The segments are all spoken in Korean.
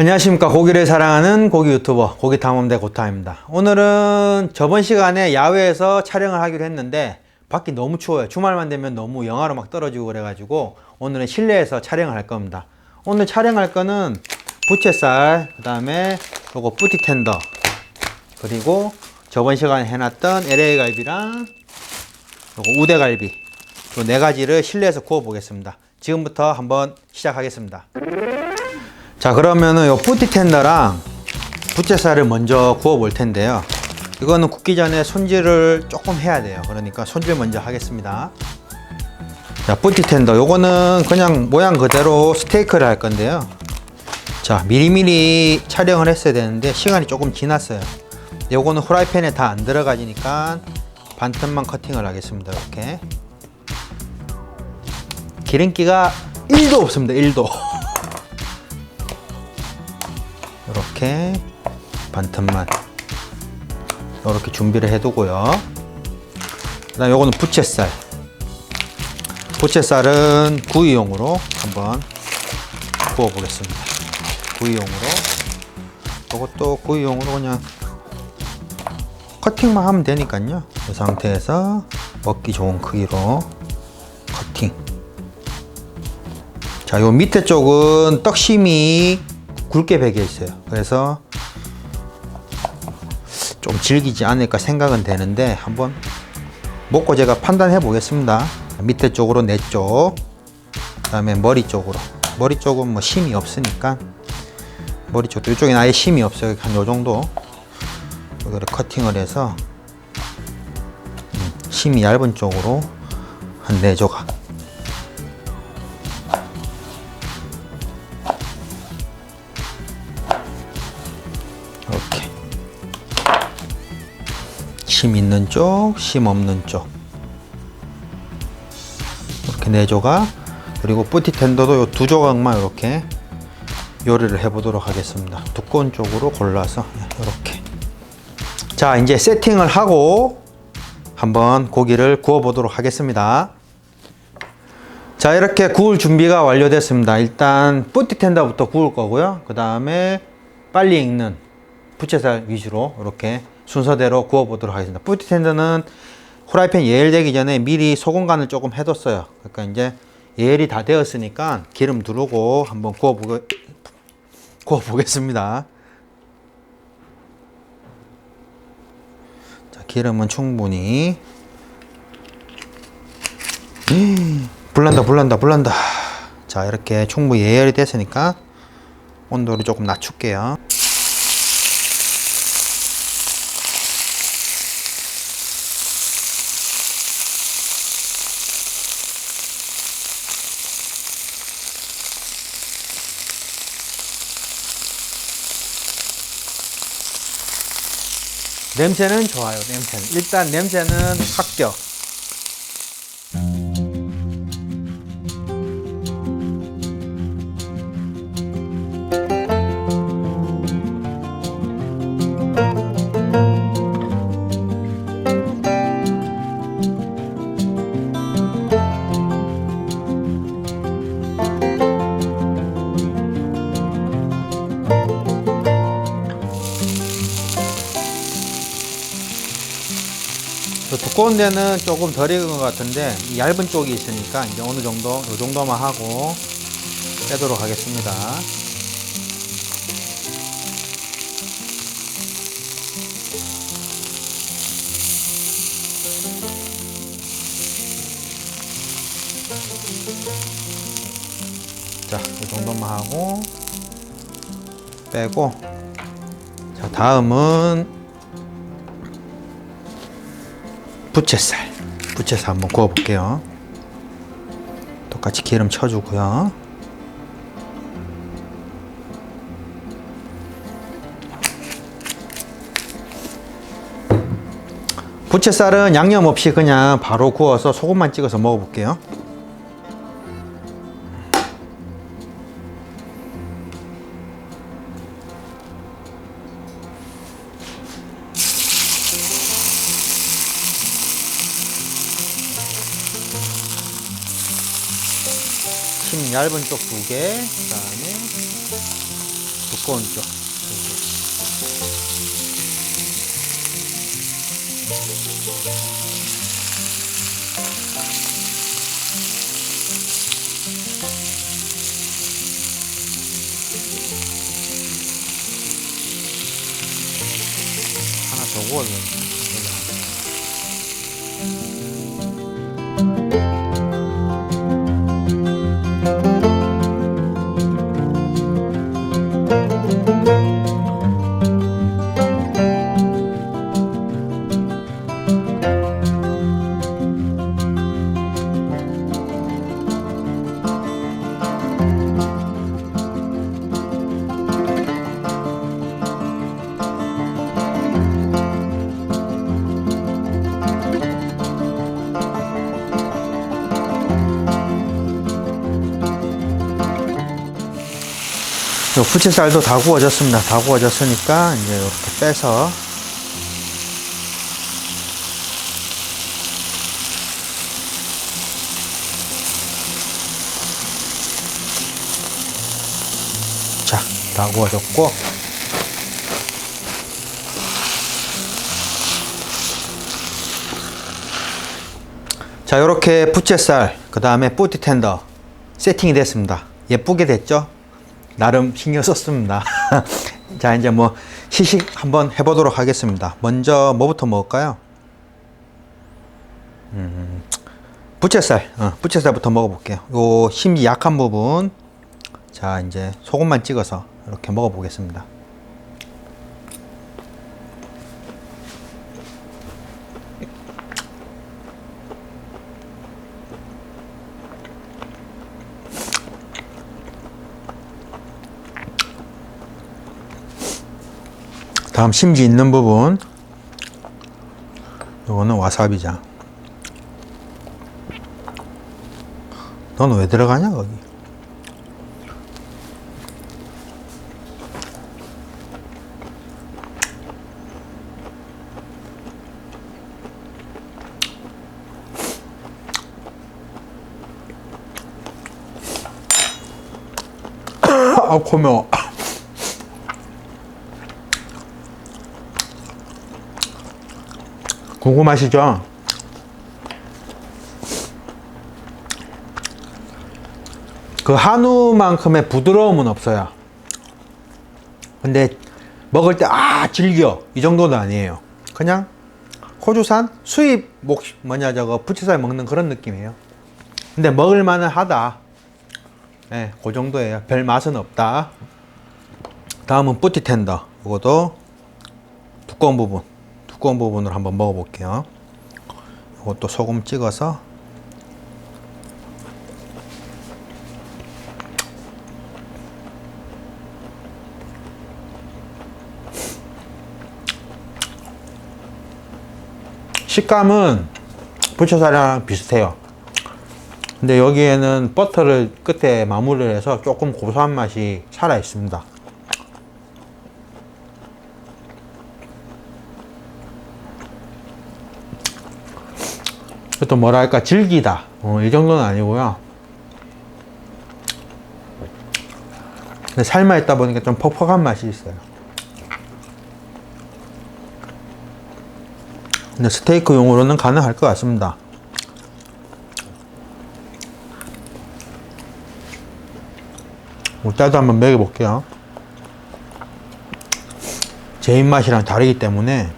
안녕하십니까. 고기를 사랑하는 고기 유튜버 고기 탐험대 고타입니다. 오늘은 저번 시간에 야외에서 촬영을 하기로 했는데 밖이 너무 추워요. 주말만 되면 너무 영하로 막 떨어지고 그래 가지고 오늘은 실내에서 촬영을 할 겁니다. 오늘 촬영할 거는 부채살 그 다음에 요거 뿌티 텐더 그리고 저번 시간에 해놨던 LA 갈비랑 요거 우대갈비 요 네 가지를 실내에서 구워 보겠습니다. 지금부터 한번 시작하겠습니다 자 그러면은 요 뿌티 텐더랑 부채살을 먼저 구워 볼 텐데요. 이거는 굽기 전에 손질을 조금 해야 돼요. 그러니까 손질 먼저 하겠습니다. 자 뿌티 텐더. 요거는 그냥 모양 그대로 스테이크를 할 건데요. 자 미리미리 촬영을 했어야 되는데 시간이 조금 지났어요. 요거는 후라이팬에 다 안 들어가지니까 반틈만 커팅을 하겠습니다 이렇게. 기름기가 1도 없습니다 1도 이렇게 반틈만 이렇게 준비를 해두고요. 그다음 요거는 부채살. 부채살은 구이용으로 한번 구워 보겠습니다. 구이용으로. 이것도 구이용으로 그냥 커팅만 하면 되니까요. 이 상태에서 먹기 좋은 크기로 커팅. 자, 요 밑에 쪽은 떡심이 굵게 배겨 있어요. 그래서 좀 질기지 않을까 생각은 되는데 한번 먹고 제가 판단해 보겠습니다. 밑에 쪽으로 내 쪽, 그다음에 머리 쪽으로. 머리 쪽은 뭐 심이 없으니까 머리 쪽도 이쪽엔 아예 심이 없어요. 한 요 정도 이거를 커팅을 해서 음, 심이 얇은 쪽으로 한 네 조각. 심 있는 쪽, 심 없는 쪽 이렇게 네 조각 그리고 뿌티 텐더도 요두 조각만 이렇게 요리를 해보도록 하겠습니다. 두꺼운 쪽으로 골라서 이렇게 자 이제 세팅을 하고 한번 고기를 구워 보도록 하겠습니다. 자 이렇게 구울 준비가 완료됐습니다. 일단 뿌티 텐더부터 구울 거고요. 그 다음에 빨리 익는 부채살 위주로 이렇게 순서대로 구워보도록 하겠습니다. 뿌티 텐더는 후라이팬 예열되기 전에 미리 소금 간을 조금 해뒀어요. 그러니까 이제 예열이 다 되었으니까 기름 두르고 한번 구워보, 구워보겠습니다. 자, 기름은 충분히 불난다 불난다 불난다 자 이렇게 충분히 예열이 됐으니까 온도를 조금 낮출게요 냄새는 좋아요 냄새는. 일단 냄새는 합격 두꺼운 데는 조금 덜 익은 것 같은데 이 얇은 쪽이 있으니까 이제 어느 정도 이 정도만 하고 빼도록 하겠습니다. 자, 이 정도만 하고 빼고 자, 다음은 부채살. 부채살 한번 구워 볼게요. 똑같이 기름 쳐주고요. 부채살은 양념 없이 그냥 바로 구워서 소금만 찍어서 먹어 볼게요 얇은 쪽 두 개, 그 다음에 두꺼운 쪽. 하나 더요 부채살도 다 구워졌습니다. 다 구워졌으니까 이제 이렇게 빼서 자, 다 구워졌고 자, 이렇게 부채살, 그 다음에 뿌티 텐더 세팅이 됐습니다. 예쁘게 됐죠? 나름 신경 썼습니다. 자, 이제 뭐 시식 한번 해보도록 하겠습니다. 먼저 뭐부터 먹을까요? 음, 부채살, 어, 부채살부터 먹어볼게요. 요 심이 약한 부분, 자, 이제 소금만 찍어서 이렇게 먹어보겠습니다. 다음 심지 있는 부분. 요거는 와사비장. 넌 왜 들어가냐 거기? 아 고마워 궁금하시죠? 그 한우만큼의 부드러움은 없어요. 근데 먹을 때 아 질겨 이 정도는 아니에요. 그냥 호주산 수입 목 뭐냐 저거 부채살 먹는 그런 느낌이에요. 근데 먹을 만은 하다. 예, 그 정도예요. 별 맛은 없다. 다음은 뿌티 텐더. 이것도 두꺼운 부분. 두꺼운 부분을 한번 먹어볼게요. 이것도 소금 찍어서 식감은 부채살이랑 비슷해요. 근데 여기에는 버터를 끝에 마무리를 해서 조금 고소한 맛이 살아 있습니다. 또 뭐랄까? 질기다. 어, 이 정도는 아니고요. 삶아 있다 보니까 좀 퍽퍽한 맛이 있어요. 근데 스테이크용으로는 가능할 것 같습니다. 우리 딸도 한번 먹여볼게요. 제 입맛이랑 다르기 때문에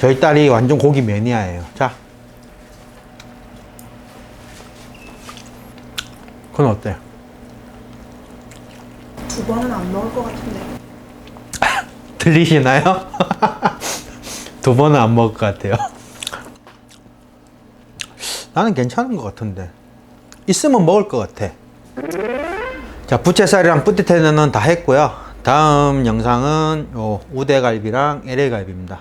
저희 딸이 완전 고기 매니아예요. 자 그건 어때? 두 번은 안 먹을 것 같은데. 들리시나요? 두 번은 안 먹을 것 같아요. 나는 괜찮은 것 같은데. 있으면 먹을 것 같아. 자, 부채살이랑 뿌띠테는 다 했고요. 다음 영상은 요 우대갈비랑 LA갈비입니다.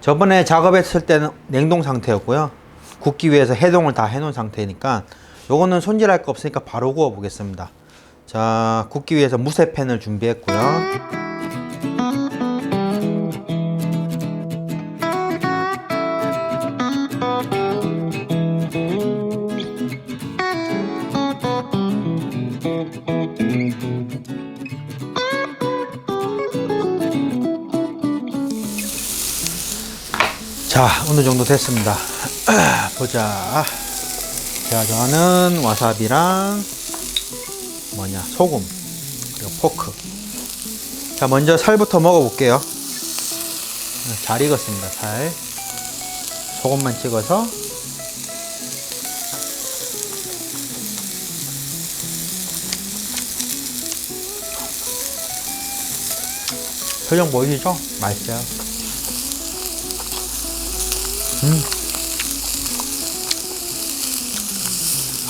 저번에 작업했을 때는 냉동 상태였고요. 굽기 위해서 해동을 다 해놓은 상태니까 요거는 손질할 거 없으니까 바로 구워 보겠습니다. 자 굽기 위해서 무쇠팬을 준비했고요. 자 어느 정도 됐습니다. 보자. 제가 좋아하는 와사비랑 뭐냐 소금 그리고 포크. 자 먼저 살부터 먹어볼게요. 잘 익었습니다. 살. 소금만 찍어서 표정 보이시죠? 맛있어요. 음.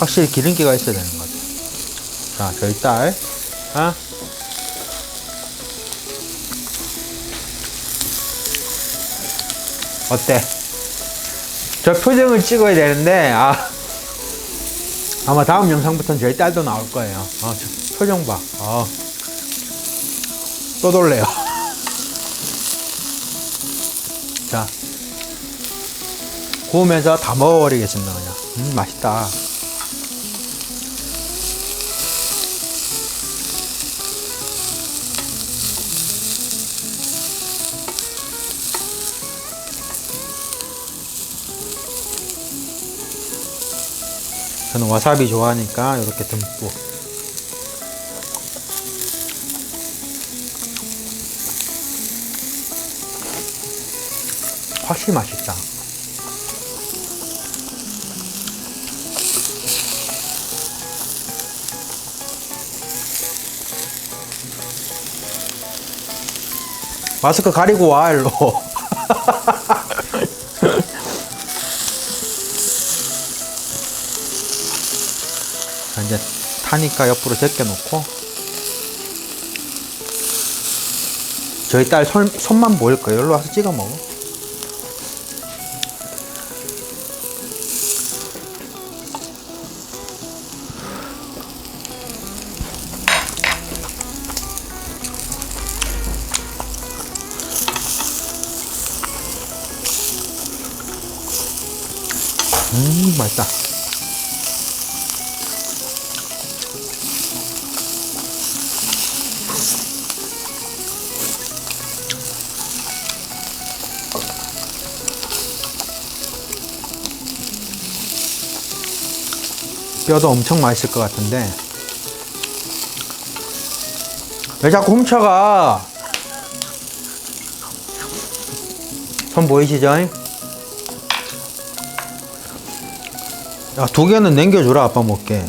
확실히 기름기가 있어야 되는 거죠. 자, 저희 딸. 아. 어때? 저 표정을 찍어야 되는데, 아. 아마 다음 영상부터는 저희 딸도 나올 거예요. 아, 저 표정 봐. 아. 또 돌래요. 자. 구우면서 다 먹어버리겠습니다, 그냥. 음, 맛있다. 저는 와사비 좋아하니까 이렇게 듬뿍. 확실히 맛있다. 마스크 가리고 와, 일로. 타니까 옆으로 제껴놓고. 저희 딸 손, 손만 보일 거예요. 일로 와서 찍어 먹어. 뼈도 엄청 맛있을 것 같은데. 왜 자꾸 훔쳐가? 손 보이시죠? 야, 두 개는 남겨주라 아빠 먹게.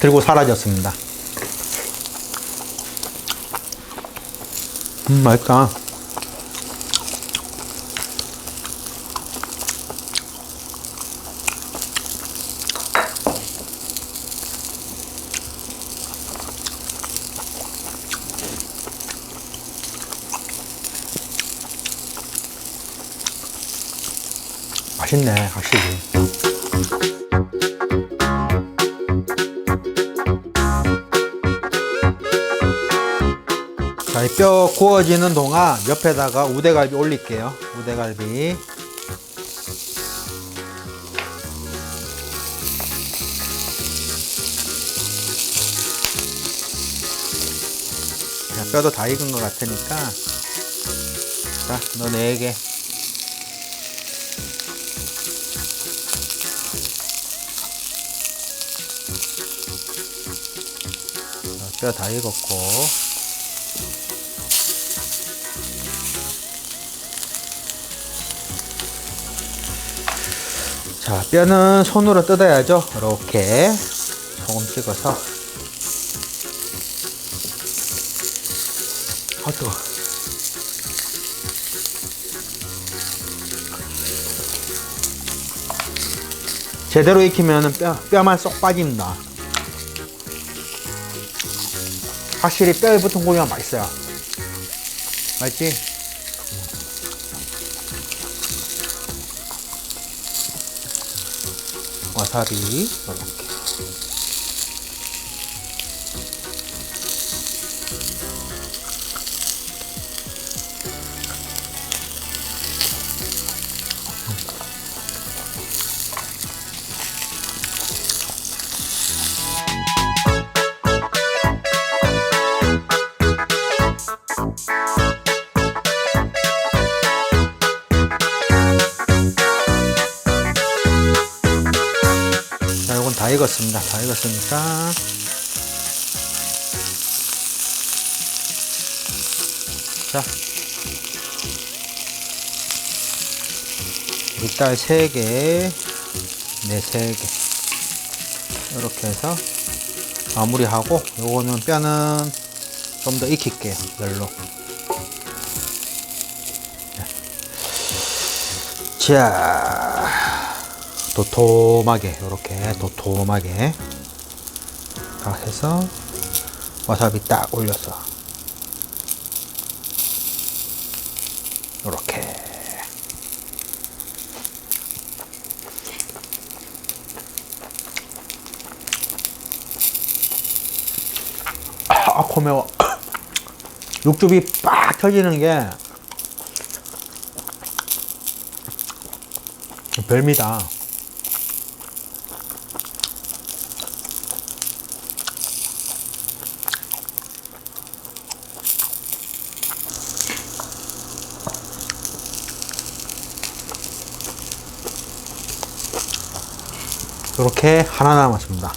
들고 사라졌습니다. 음 맛있다 맛있네 확실히. 자, 이 뼈 구워지는 동안 옆에다가 우대갈비 올릴게요. 우대갈비. 자, 뼈도 다 익은 것 같으니까. 자, 너 4개 뼈 다 익었고. 자 뼈는 손으로 뜯어야죠. 이렇게 소금 찍어서. 아 뜨거. 제대로 익히면 뼈, 뼈만 쏙 빠집니다 확실히 뼈에 붙은 고기가 맛있어요. 맛있지? 와사비 이렇게. 익었습니다. 다 익었으니까. 자. 우리 딸 3개, 네 3개. 이렇게 해서 마무리하고, 요거는 뼈는 좀 더 익힐게요. 열로. 자, 도톰하게, 요렇게 도톰하게. 딱 해서, 와사비 딱 올려서. 요렇게. 아, 코 매워. 육즙이 빡 터지는 게 별미다. 이렇게 하나 남았습니다.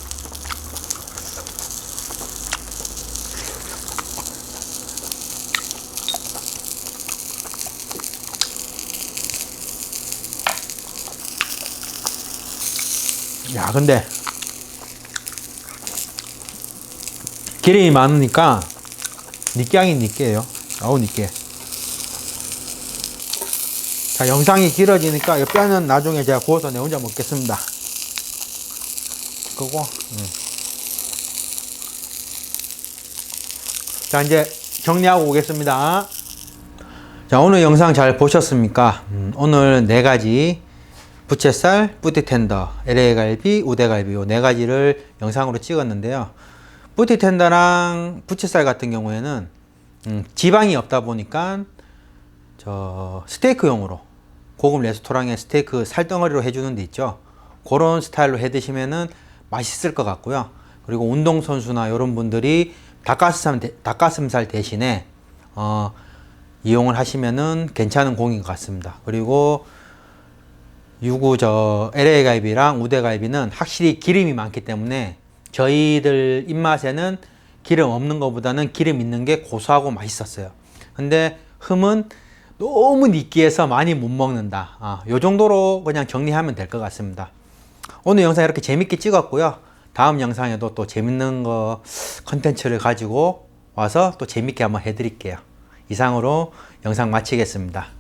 야, 근데 기름이 많으니까 느끼하긴 느끼해요. 아우 느끼해. 자, 영상이 길어지니까 이 뼈는 나중에 제가 구워서 내 혼자 먹겠습니다. 그거. 음. 자, 이제 정리하고 오겠습니다. 자, 오늘 영상 잘 보셨습니까? 음, 오늘 네 가지 부채살, 뿌티텐더, LA 갈비, 우대갈비 요 네 가지를 영상으로 찍었는데요. 뿌티텐더랑 부채살 같은 경우에는 음, 지방이 없다 보니까 저 스테이크용으로 고급 레스토랑에 스테이크 살덩어리로 해주는 데 있죠. 그런 스타일로 해 드시면은 맛있을 것 같고요. 그리고 운동 선수나 이런 분들이 닭가슴살, 대- 닭가슴살 대신에 어, 이용을 하시면은 괜찮은 공인 것 같습니다. 그리고 유구 저 LA 갈비랑 우대 갈비는 확실히 기름이 많기 때문에 저희들 입맛에는 기름 없는 것보다는 기름 있는 게 고소하고 맛있었어요. 근데 흠은 너무 느끼해서 많이 못 먹는다. 아, 요 정도로 그냥 정리하면 될 것 같습니다. 오늘 영상 이렇게 재밌게 찍었고요. 다음 영상에도 또 재밌는 거 컨텐츠를 가지고 와서 또 재밌게 한번 해드릴게요. 이상으로 영상 마치겠습니다.